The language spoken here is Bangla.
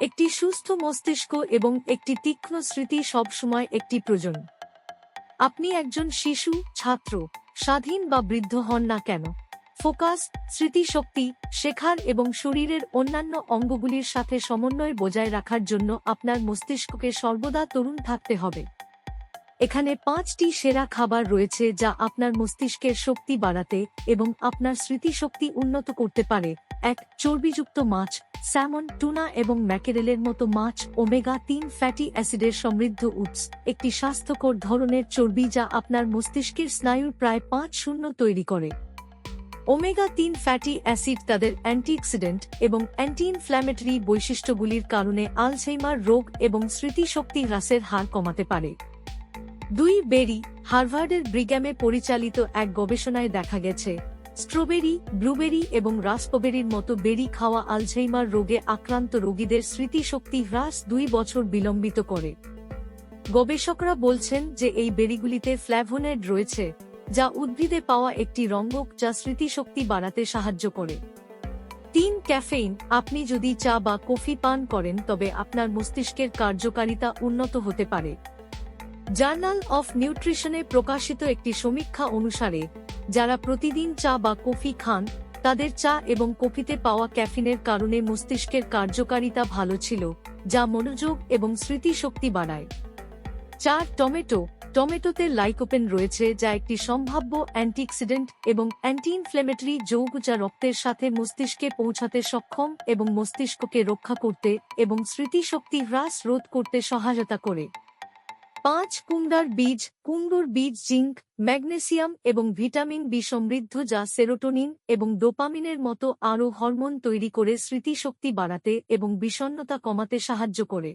একটি সুস্থ মস্তিষ্ক এবং একটি তীক্ষ্ণ স্মৃতি সবসময় একটি প্রয়োজন। আপনি একজন শিশু, ছাত্র, স্বাধীন বা বৃদ্ধ হন না কেন। ফোকাস, স্মৃতিশক্তি, শেখার এবং শরীরের অন্যান্য অঙ্গগুলির সাথে সমন্বয় বজায় রাখার জন্য আপনার মস্তিষ্ককে সর্বদা তরুণ থাকতে হবে। এখানে পাঁচটি সেরা খাবার রয়েছে যা আপনার মস্তিষ্কের শক্তি বাড়াতে এবং আপনার স্মৃতিশক্তি উন্নত করতে পারে। এক চর্বিযুক্ত মাছ, স্যামন, টুনা এবং ম্যাকেরেলের মতো মাছ, ওমেগা তিন ফ্যাটি অ্যাসিডের সমৃদ্ধ উৎস। একটি স্বাস্থ্যকর ধরনের চর্বি যা আপনার মস্তিষ্কের স্নায়ুর প্রায় পাঁচ শূন্য তৈরি করে। ওমেগা তিন ফ্যাটি অ্যাসিড তাদের অ্যান্টিঅক্সিডেন্ট এবং অ্যান্টি ইনফ্ল্যামেটরি বৈশিষ্ট্যগুলির কারণে আলঝেইমার রোগ এবং স্মৃতিশক্তি হ্রাসের হার কমাতে পারে। দুই বেরি, হার্ভার্ডের ব্রিগ্যামে পরিচালিত এক গবেষণায় দেখা গেছে স্ট্রবেরি, ব্লুবেরি এবং রাসপবেরির মতো বেরি খাওয়া আলঝেইমার রোগে আক্রান্ত রোগীদের স্মৃতিশক্তি হ্রাস দুই বছর বিলম্বিত করে। গবেষকরা বলছেন যে এই বেরিগুলিতে ফ্ল্যাভোনেড রয়েছে, যা উদ্ভিদে পাওয়া একটি রঙ্গক যা স্মৃতিশক্তি বাড়াতে সাহায্য করে। তিন, ক্যাফেইন, আপনি যদি চা বা কফি পান করেন তবে আপনার মস্তিষ্কের কার্যকারিতা উন্নত হতে পারে। জার্নাল অফ নিউট্রিশনে প্রকাশিত একটি সমীক্ষা অনুসারে, যারা প্রতিদিন চা বা কফি খান, তাদের চা এবং কফিতে পাওয়া ক্যাফিনের কারণে মস্তিষ্কের কার্যকারিতা ভালো ছিল, যা মনোযোগ এবং স্মৃতিশক্তি বাড়ায়। চার, টমেটো। টমেটোতে লাইকোপেন রয়েছে, যা একটি সম্ভাব্য অ্যান্টিঅক্সিডেন্ট এবং অ্যান্টি ইনফ্লেমেটরি যৌগ যা রক্তের সাথে মস্তিষ্কে পৌঁছাতে সক্ষম এবং মস্তিষ্ককে রক্ষা করতে এবং স্মৃতিশক্তি হ্রাস রোধ করতে সহায়তা করে। পাঁচ কুমড়ার বীজ, কুমড়োর বীজ, জিঙ্ক, ম্যাগনেসিয়াম এবং ভিটামিন বি সমৃদ্ধ যা সেরোটোনিন এবং ডোপামিনের মতো আরও হরমোন তৈরি করে স্মৃতিশক্তি বাড়াতে এবং বিষণ্নতা কমাতে সাহায্য করে।